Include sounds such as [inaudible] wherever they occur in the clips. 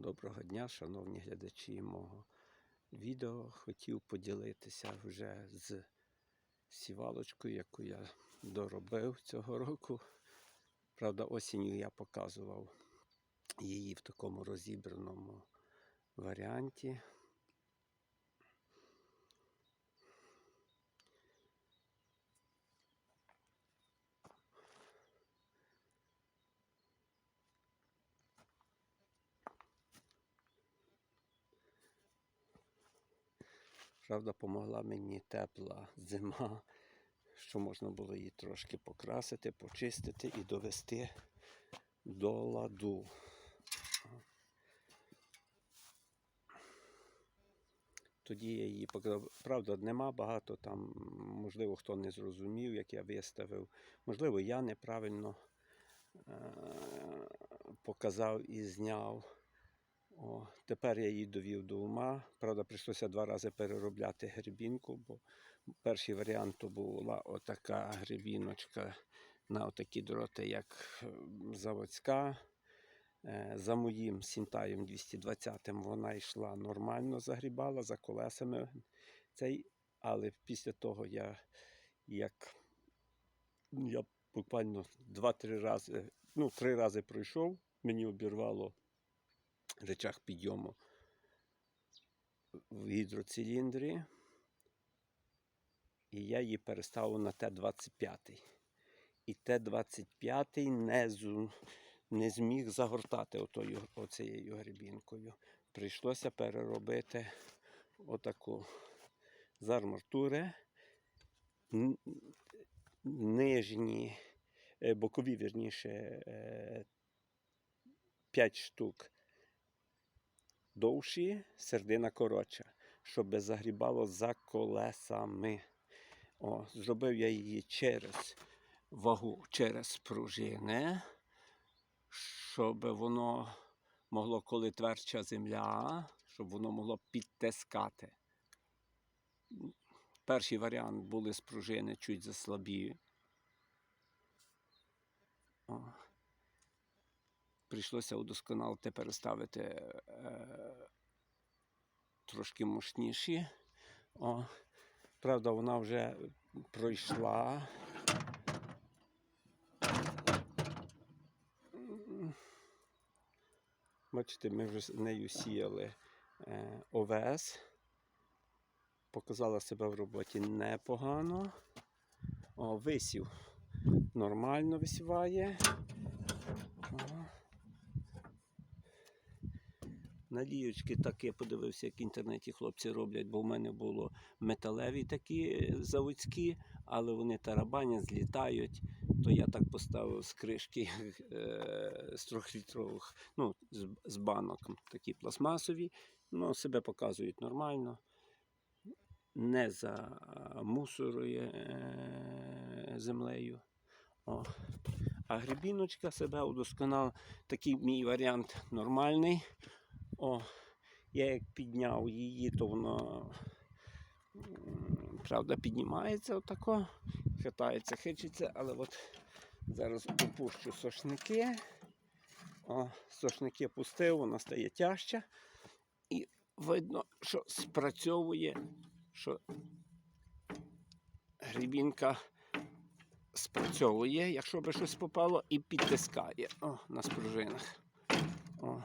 Доброго дня, шановні глядачі мого відео. Хотів поділитися вже з сівалочкою, яку я доробив цього року. Правда, осінню я показував її в такому розібраному варіанті. Правда, помогла мені тепла зима, що можна було її трошки покрасити, почистити і довести до ладу. Тоді я її показав. Правда, нема багато там, можливо, хто не зрозумів, як я виставив. Можливо, я неправильно е- показав і зняв. О, тепер я її довів до ума. Правда, прийшлося два рази переробляти грибінку, бо перший варіант то була отака грибіночка на отакі дроти, як заводська. Е, За моїм сінтаєм 220 вона йшла нормально, загрібала за колесами. Цей, але після того я як я буквально 2-3 рази, ну, три рази пройшов, мені обірвало речах підйому в гідроциліндрі. І я її переставив на Т-25. І Т-25 не, зу- не зміг загортати отою, оцією грибінкою. Прийшлося переробити отаку з арматури. Нижні, е, бокові, вірніше, 5 штук довші, середина коротша, щоб загрібало за колесами. О, зробив я її через вагу, через пружини, щоб воно могло, коли твердша земля, щоб воно могло підтискати. Перший варіант були з пружини чуть заслабі. О. Прийшлося удосконалити, переставити е, трошки мощніші. О, правда, вона вже пройшла. Бачите, ми вже з нею сіяли е, ОВС. Показала себе в роботі непогано. О, висів нормально висіває. О. Наліючки таки подивився, як в інтернеті хлопці роблять, бо в мене було металеві такі е, заводські, але вони тарабанять, злітають. То я так поставив з кришки [laughs] е, з трьохлітрових, ну, з, з банок такі пластмасові. Ну, себе показують нормально. Не замусорує е, землею. О. А грибіночка себе удосконала. Такий мій варіант нормальний. О, я як підняв її, то воно правда піднімається отако, хитається, хичиться, але от зараз опущу сошники. О, сошники пустив, вона стає тяжча. І видно, що спрацьовує, що грибінка спрацьовує, якщо би щось попало, і підтискає О, на спружинах. О.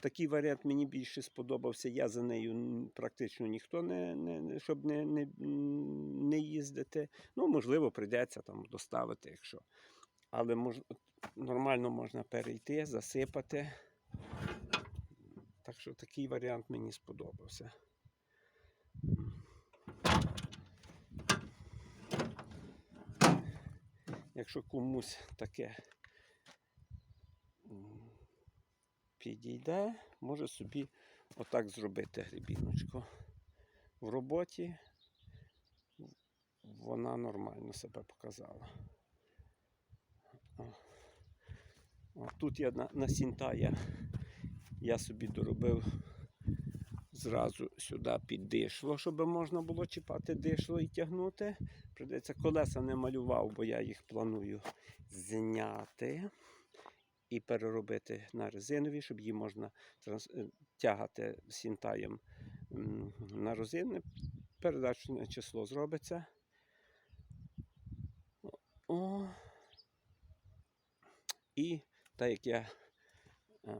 Такий варіант мені більше сподобався. Я за нею практично ніхто не, не, щоб не, не, не їздити. Ну, можливо, прийдеться там доставити, якщо. Але мож, нормально можна перейти, засипати. Так що такий варіант мені сподобався. Якщо комусь таке підійде, може собі отак зробити грибіночку. В роботі вона нормально себе показала. О. О, тут я на, на сінтая я собі доробив зразу сюди під дишло, щоб можна було чіпати дишло і тягнути. Придеться колеса не малював, бо я їх планую зняти. І переробити на резинові, щоб її можна е, тягати сінтаєм на розини. Передачне число зробиться. О. І так як я е,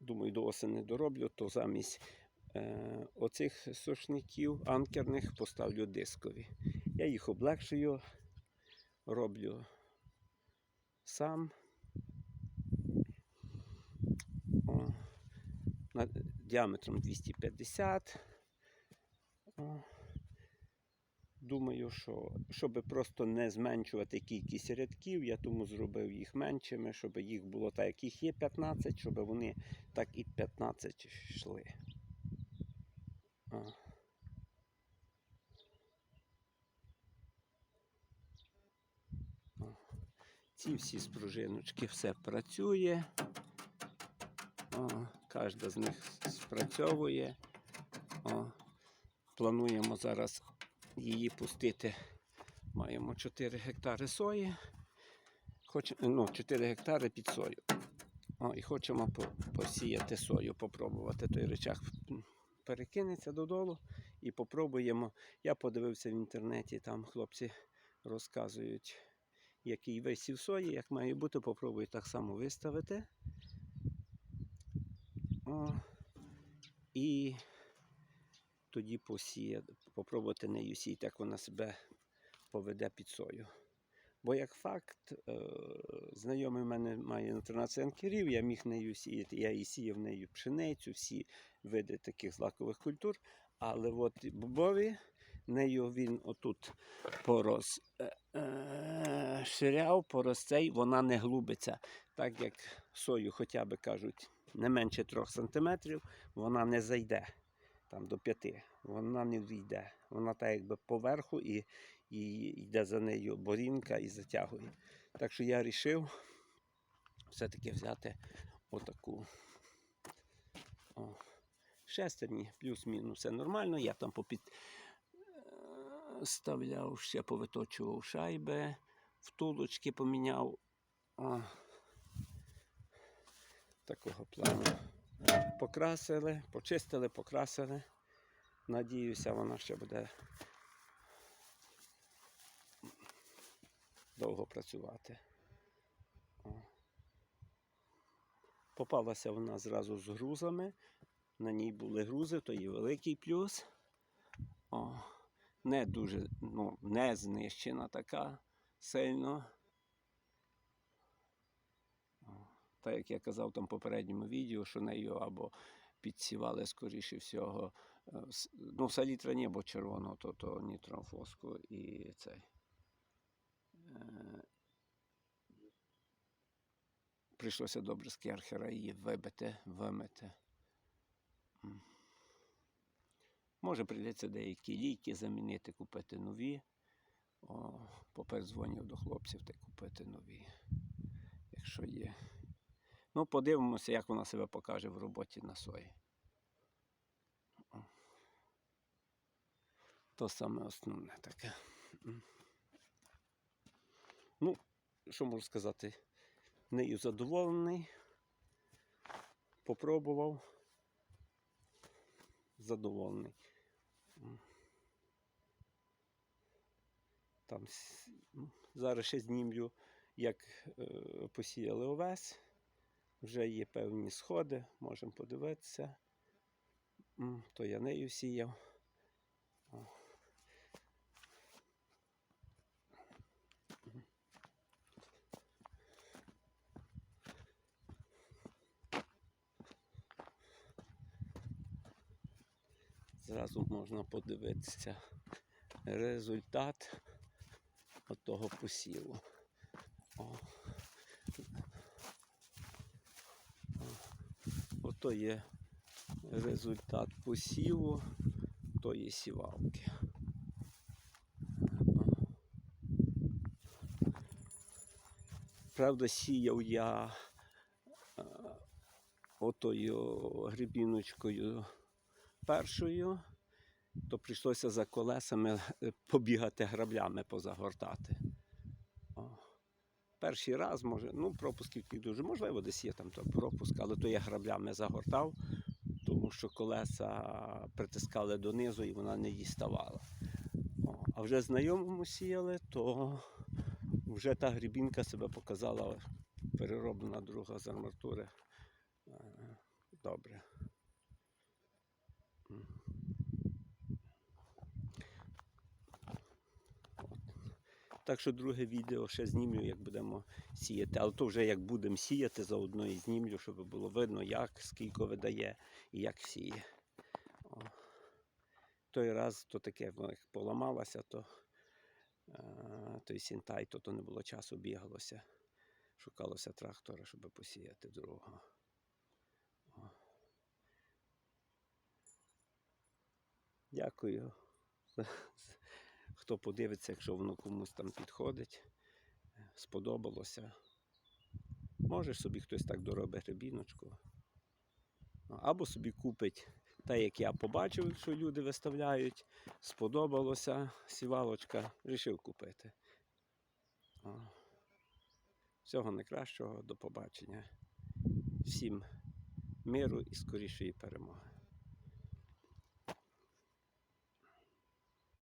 думаю, до осені дороблю, то замість е, оцих сушників анкерних поставлю дискові. Я їх облегшую, роблю сам. О, на, діаметром 250. О. Думаю, що щоб просто не зменшувати кількість рядків, я тому зробив їх меншими, щоб їх було так, як їх є 15, щоб вони так і 15 йшли. О. Ці всі спружиночки все працює. О, кожна з них спрацьовує. О, плануємо зараз її пустити. Маємо 4 гектари сої. Хоч, ну, 4 гектари під сою. О, і хочемо посіяти сою, попробувати. Той речах перекинеться додолу і попробуємо. Я подивився в інтернеті, там хлопці розказують, який висів сої, як має бути. Попробую так само виставити. О, і тоді посіяти, попробувати нею сіяти, як вона себе поведе під сою. Бо як факт, е, знайомий в мене має на 13 анкерів, я міг нею сіяти, я і сіяв нею пшеницю, всі види таких злакових культур. Але от бобові, нею він отут порос е, е, ширяв, порос цей, вона не глубиться. Так як сою, хоча б кажуть, не менше 3 см, вона не зайде там до 5. Вона не війде. Вона так якби поверху і, і йде за нею борінка і затягує. Так що я вирішив все-таки взяти отаку. О. Шестерні, плюс-мінус, все нормально. Я там попід е, ставляв, ще повиточував шайби, втулочки поміняв. О. Такого плану. Покрасили, почистили, покрасили. Надіюся, вона ще буде довго працювати. Попалася вона зразу з грузами. На ній були грузи, то є великий плюс. О. Не дуже, ну, не знищена така сильно. Так як я казав там в попередньому відео, що нею або підсівали, скоріше всього, е, ну, салітра не, червоного, то, то нітрофоску і цей. Е, Прийшлося добре з керхера її вибити, вимити. Може, прийдеться деякі ліки замінити, купити нові. О, попередзвонив до хлопців та й купити нові, якщо є. Ну, подивимося, як вона себе покаже в роботі на сої. То саме основне таке. Ну, що можу сказати? Нею задоволений. Попробував. Задоволений. Там зараз ще знімлю, як е, посіяли овес. Вже є певні сходи, можемо подивитися. То я нею сіяв. Зразу можна подивитися результат того посіву. О. Ото є результат посіву тої сівалки. Правда, сіяв я е, отою грибіночкою першою, то прийшлося за колесами е, побігати граблями позагортати. О. перший раз, може, ну, пропусків дуже, можливо, десь є там то пропуск, але то я граблями загортав, тому що колеса притискали донизу і вона не діставала. О, а вже знайомому сіяли, то вже та грібінка себе показала перероблена друга з арматури. Е, Добре. Так що друге відео ще знімлю, як будемо сіяти. Але то вже як будемо сіяти, заодно і знімлю, щоб було видно, як, скільки видає і як сіє. О. Той раз то таке, як поламалося, то е, той сінтай, то, то не було часу, бігалося. Шукалося трактора, щоб посіяти другого. О. Дякую. Хто подивиться, якщо воно комусь там підходить, сподобалося. Може собі хтось так доробить рибіночку. Або собі купить те, як я побачив, що люди виставляють, сподобалося, сівалочка, вирішив купити. Всього найкращого, до побачення. Всім миру і скорішої перемоги.